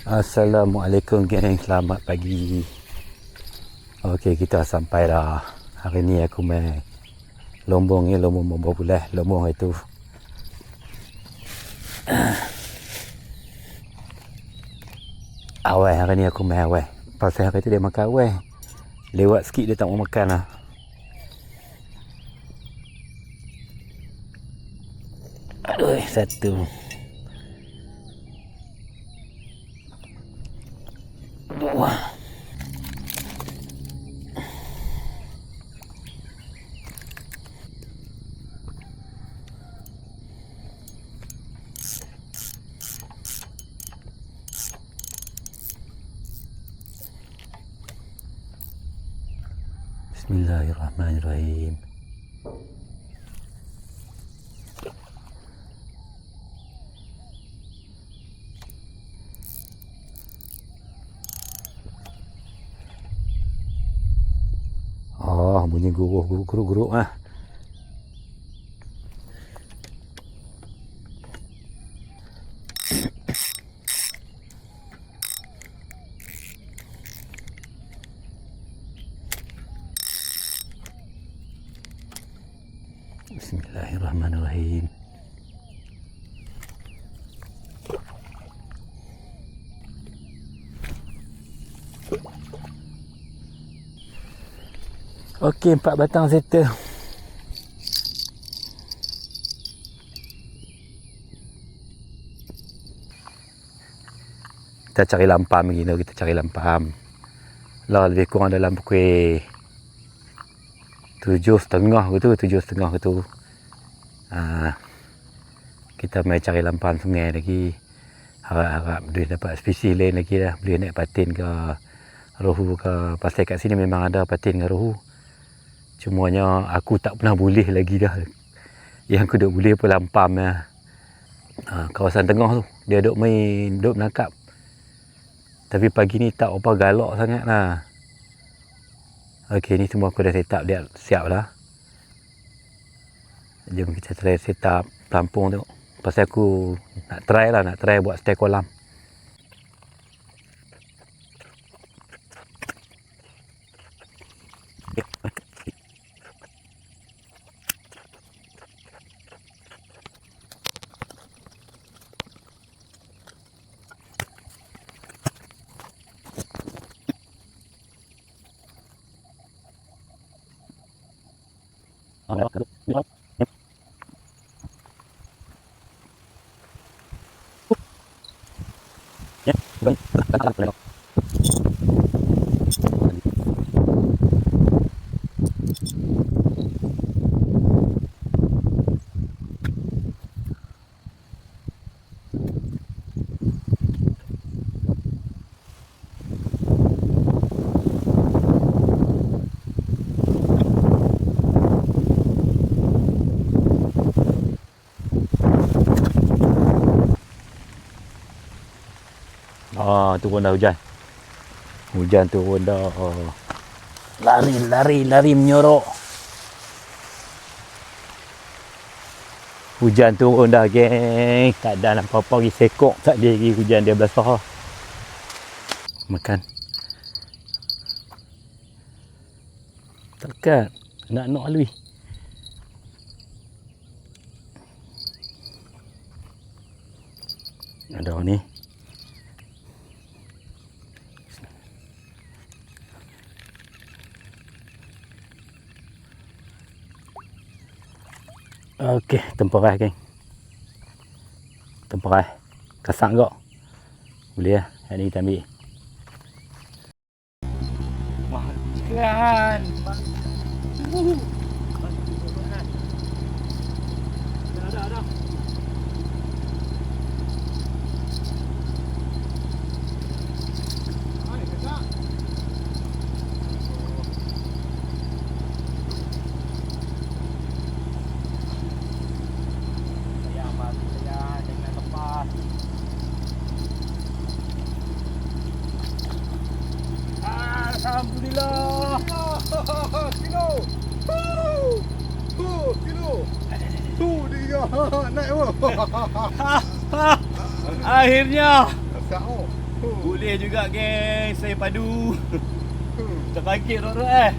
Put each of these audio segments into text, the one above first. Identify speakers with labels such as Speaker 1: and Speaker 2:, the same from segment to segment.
Speaker 1: Assalamualaikum geng, selamat pagi. Okey, kita sampai dah. Hari ni aku main lombong ni, lombong bomba bulan, lombong itu. Awal hari ni aku main awal. Pasal hari tu dia makan awal. Lewat sikit dia tak mau makan lah. Aduh, satu. Dua. Bismillahirrahmanirrahim. Oh, bunyi guruh guruk guruk guruk ah. Bismillahirrahmanirrahim. Okey, empat batang settle. Kita cari lampam lagi tu, kita cari lampam. Lah lebih kurang dalam pukul tujuh setengah ke tu, tujuh setengah ke tu. Ha, kita mai cari lampam sungai lagi. Harap-harap boleh dapat spesies lain lagi lah. Boleh naik patin ke rohu ke. Pasal kat sini memang ada patin ke rohu. Cumanya aku tak pernah boleh lagi dah. Yang aku duk boleh pun lampam lah. Ha, kawasan tengah tu. Dia duk main, duk menangkap. Tapi pagi ni tak apa galak sangat lah. Okey, ni semua aku dah set up dia siap lah. Jom kita try set up pelampung tu. Pasal aku nak try lah, nak try buat stay kolam. Ah, turun dah hujan. Hujan turun dah. Oh. Lari, lari, lari menyorok. Hujan turun dah, geng. Tak ada apa-apa lagi sekok. Tak ada lagi hujan dia belasah. Makan. Takkan. Nak-nak lebih. Ada ni. Okey, temporai geng. Temporai. Kasang kok. Boleh lah. Yang ni kita ambil. Makan.
Speaker 2: Alhamdulillah. Dia naik apa?
Speaker 3: Akhirnya. Boleh juga geng, saya padu.
Speaker 2: Hmm.
Speaker 3: Terkagit orang eh.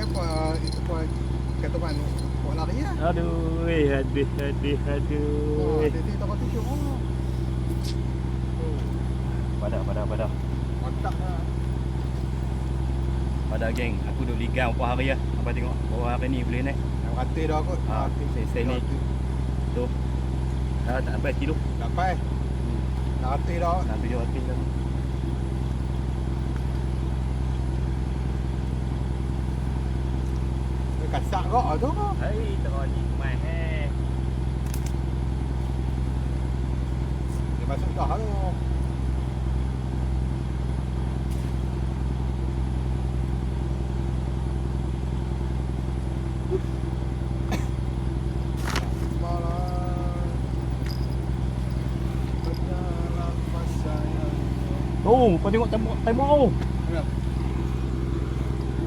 Speaker 2: Apa apa kata mana?
Speaker 3: Aduh, eh, aduh, aduh, aduh.
Speaker 2: Oh.
Speaker 3: Padah, padah, padah.
Speaker 2: Lah.
Speaker 3: Padah geng, aku duduk ligang berapa hari ya. Apa tengok bawah hari ni boleh naik.
Speaker 2: Yang rata dah kot.
Speaker 3: Ah, saya- saya ni. Tu. Dah tak sampai kilo.
Speaker 2: Dapat. Nak rata dah.
Speaker 3: Nak tujuh hati dah.
Speaker 2: Dia kasak kau tu.
Speaker 3: Hai, terani mai eh.
Speaker 2: Dia masuk dah tu.
Speaker 3: Oh, kau tengok tembok tembok tu.
Speaker 2: Ya.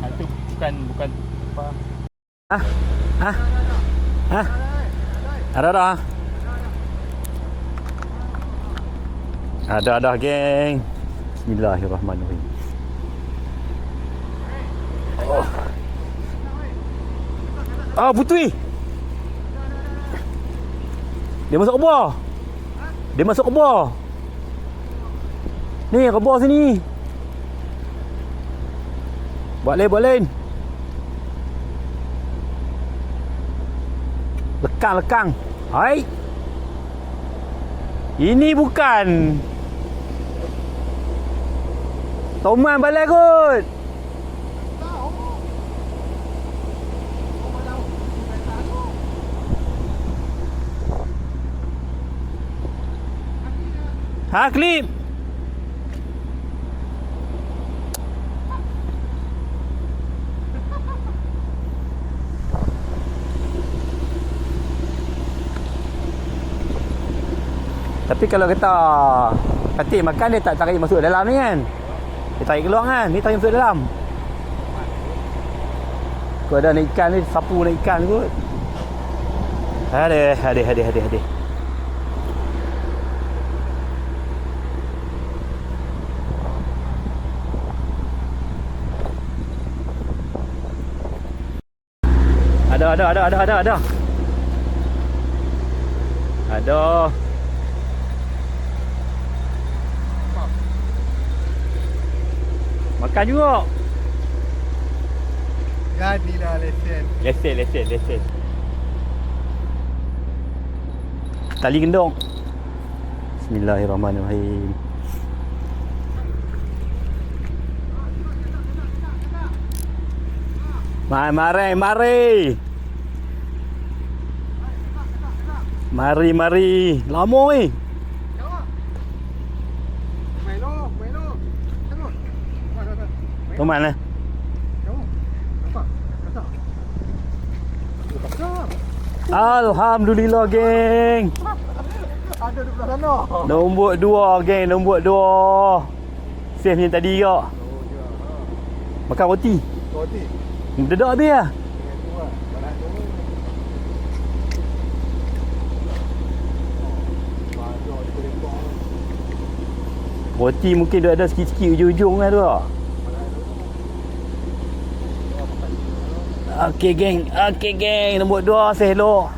Speaker 3: Ah, tu bukan bukan apa.
Speaker 1: Hah? Hah? Ada dah. Ada dah geng. Bismillahirrahmanirrahim. Oh. Ah, putui. Dia masuk kebor. Dia masuk kebor. Ni kebor sini. Buat lain, buat lain. Lekang, lekang. Hai. Ini bukan. Toman balik kot. Ha, klip. Tapi kalau kita katik makan dia tak tarik masuk dalam ni kan. Dia tarik keluar kan. Ni tarik masuk dalam. Kau ada nak ikan ni, sapu nak ikan kot. Ada, ada, ada, ada. Ada, ada, ada, ada, ada, ada. Ada. Makan juga.
Speaker 2: Jadilah lesen.
Speaker 1: Lesen, lesen, lesen. Tali gendong. Bismillahirrahmanirrahim. Mari, mari, mari. Mari, mari. Lama ni.
Speaker 2: Melo, Melo. Tengok. Mana
Speaker 1: Tu mana?
Speaker 2: Kasak.
Speaker 1: Alhamdulillah, geng.
Speaker 2: Ada belah sana.
Speaker 1: Nombor dua, geng. Nombor dua. Save ni tadi kak.
Speaker 2: Oh.
Speaker 1: Makan roti.
Speaker 2: Roti.
Speaker 1: Dedak habis lah.
Speaker 2: Lah.
Speaker 1: Roti mungkin dia ada sikit-sikit ujung-ujung lah tu lah. Okey geng, okey geng, nombor dua saya elok.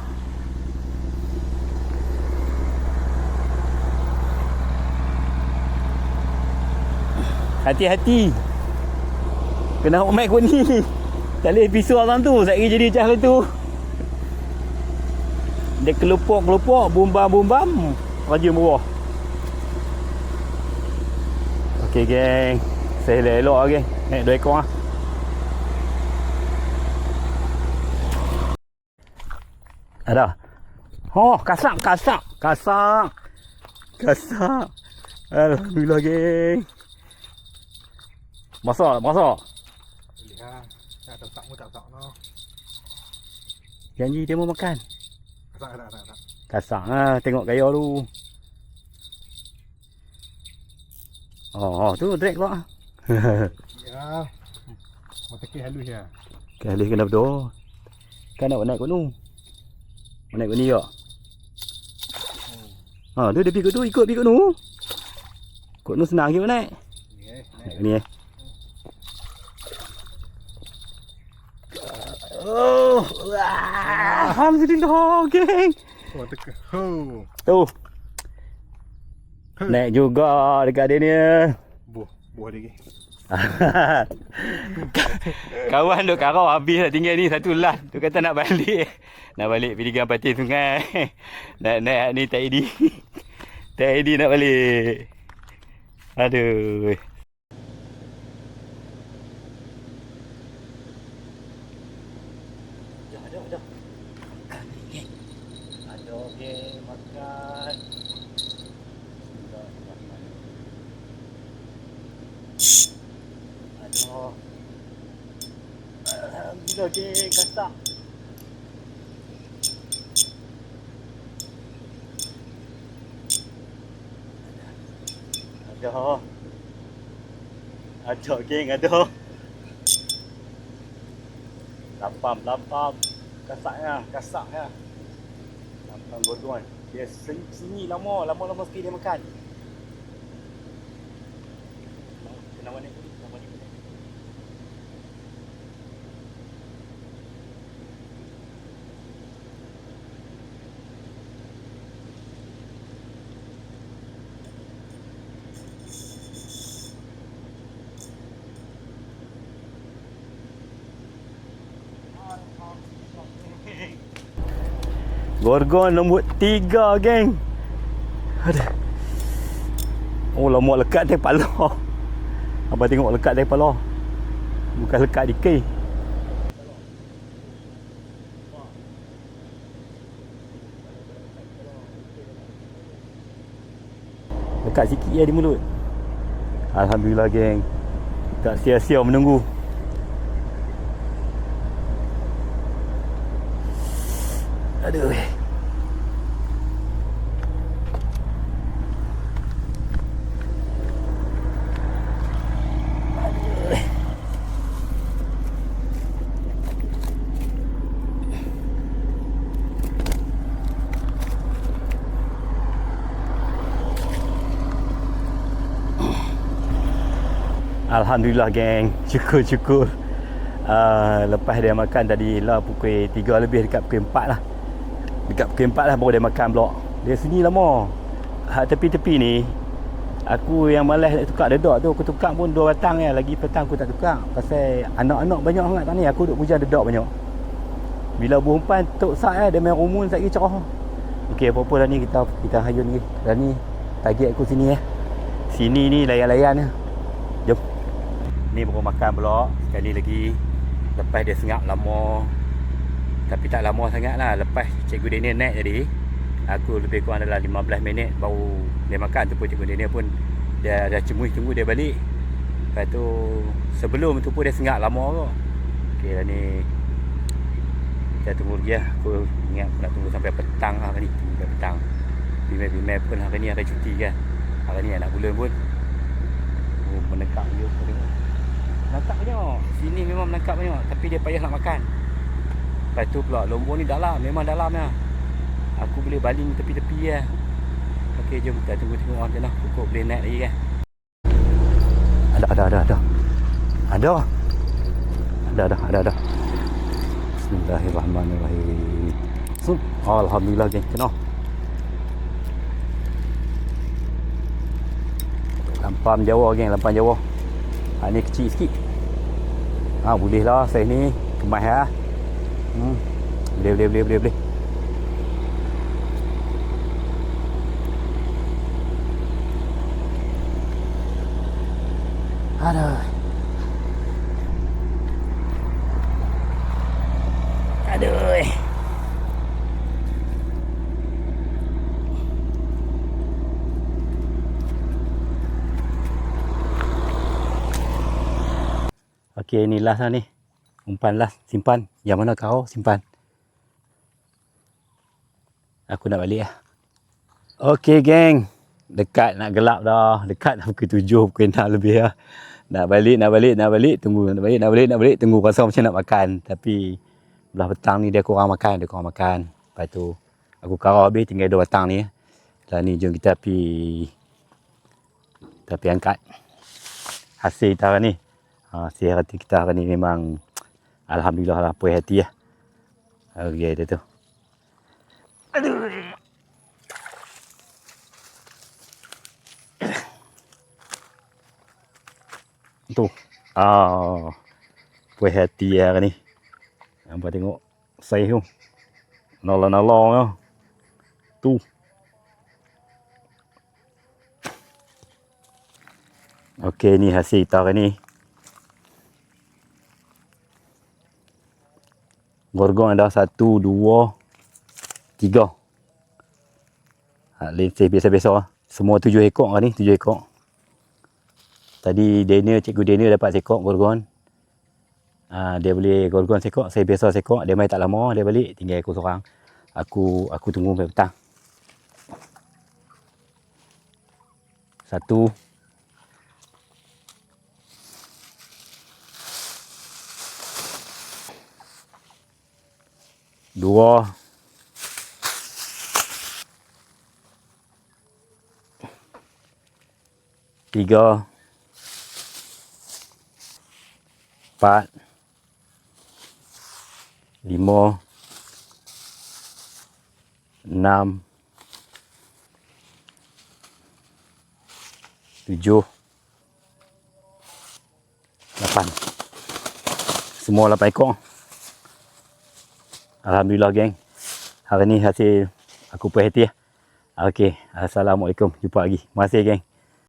Speaker 1: Hati-hati. Kena mic pun ni. Tak boleh pisau orang tu. Saya jadi macam tu. Dia kelupuk-kelupuk, bumbam-bumbam. Raja bawah. Okey geng. Saya elok-elok geng. Naik dua ekor lah. Ada. Oh, kasak, kasak, kasak. Kasak. Alhamdulillah geng. Masak, masak.
Speaker 2: Lihat. Tak tak tak mu tak tak no.
Speaker 1: Janji dia mau makan.
Speaker 2: Tak tak tak tak.
Speaker 1: Kasak lah, tengok gaya tu. Oh, oh tu drag keluar.
Speaker 2: Ya. Mata ke halus ya.
Speaker 1: Kali kena berdoa. Kan nak naik gunung. Naik gunung ya. Ha, tu dia pergi kat tu, ikut pergi kat tu. Kok nu senang je naik.
Speaker 2: Ni eh.
Speaker 1: Naik ni eh. Oh, wah, alhamdulillah, geng.
Speaker 2: Oh, teka. Ho.
Speaker 1: Tu. Naik juga dekat dia ni.
Speaker 2: Buh, buah lagi.
Speaker 1: Kawan duk karau habis nak tinggal ni satu lah. Tu kata nak balik. Nak balik pergi dengan pati sungai. Nak naik ni tak ID. Tak ID nak balik. Aduh. Dah, dah, dah. Makan ni, geng. Ada geng makan. Bismillahirrahmanirrahim. Aduh. Alhamdulillah geng, gasak. Ada. Ada geng, ada. Lampam, lampam. Kasaknya, kasaknya. Lampam bodohan. Dia sini, lama, lama-lama sikit dia makan. Gorgon nombor tiga, geng. Aduh. Oh, lama lekat dia pala. Abang tengok lekat dia pala. Bukan lekat di key. Lekat sikit ya di mulut. Alhamdulillah, geng. Tak sia-sia menunggu. Aduh. Alhamdulillah geng. Syukur-syukur. Uh, Lepas dia makan tadi lah Pukul 3 lebih dekat pukul 4 lah Dekat pukul 4 lah baru dia makan pula Dia sini lama. Ha, Tepi-tepi ni Aku yang malas nak tukar dedak tu Aku tukar pun dua batang ya. Lagi petang aku tak tukar. Pasal anak-anak banyak sangat tak ni Aku duk pujan dedak banyak. Bila berumpan tok sak ya Dia main rumun kira cerah Okey apa-apa dah ni kita kita hayun ni Dah ni target aku sini ya. Sini ni layan-layan ya. Jom. Ni baru makan pula Sekali lagi Lepas dia sengap lama Tapi tak lama sangat lah Lepas cikgu Daniel naik tadi Aku lebih kurang dalam 15 minit Baru dia makan tu pun cikgu Daniel pun Dia dah cemui tunggu dia balik Lepas tu Sebelum tu pun dia sengap lama tu Okey dah ni Kita tunggu lagi lah Aku ingat aku nak tunggu sampai petang lah hari ni sampai petang Bimai-bimai pun hari ni hari cuti kan Hari ni anak bulan pun Oh, menekak dia. Menangkap banyak. Sini memang menangkap banyak. Tapi dia payah nak makan. Lepas tu pula, lombor ni dalam. Memang dalam lah. Aku boleh baling tepi-tepi lah. Okey, jom kita tunggu-tunggu macam mana. Pokok boleh naik lagi kan. Ada, ada, ada, ada. Ada. Ada, ada, ada, ada. Bismillahirrahmanirrahim. So, Alhamdulillah, geng. Kena. Lampam Jawa geng, lampam Jawa. Ha ni kecil sikit. Ha boleh lah saiz ni kemas ya. Hmm. Boleh boleh boleh boleh boleh. Aduh. Aduh. Last lah ni. Last, simpan. Yang mana kau simpan. Aku nak balik lah. Okey, geng. Dekat nak gelap dah. Dekat dah pukul tujuh, pukul enam lebih lah. Nak balik, nak balik, nak balik. Tunggu, nak balik, nak balik, nak balik. Tunggu pasal macam nak makan. Tapi, belah petang ni dia kurang makan. Dia kurang makan. Lepas tu, aku karau habis tinggal dua batang ni. Dan ni, jom kita pergi Tapi angkat. Hasil kita hari ni. Ha, hasil hati kita hari ni memang Alhamdulillah lah puas hati lah. Okey dia tu. Aduh. Tu. Ah. Puas hati hari ni. Nampak tengok saya tu. Nolong-nolong tu. Tu. Okey ni hasil hari ni. Gorgon ada satu, dua, tiga. Ha, Lensai biasa-biasa lah. Semua tujuh ekor hari ni, tujuh ekor. Tadi Daniel, cikgu Daniel dapat sekok gorgon. Ha, dia boleh gorgon sekok, saya biasa sekok. Dia main tak lama, dia balik. Tinggal aku seorang. Aku aku tunggu sampai petang. Satu. Dua. Tiga. Empat. Lima. Enam. Tujuh. Lapan. Semua lapan ekor. Alhamdulillah geng. Hari ni hasil aku puas hati lah. Okey. Assalamualaikum. Jumpa lagi. Terima kasih geng.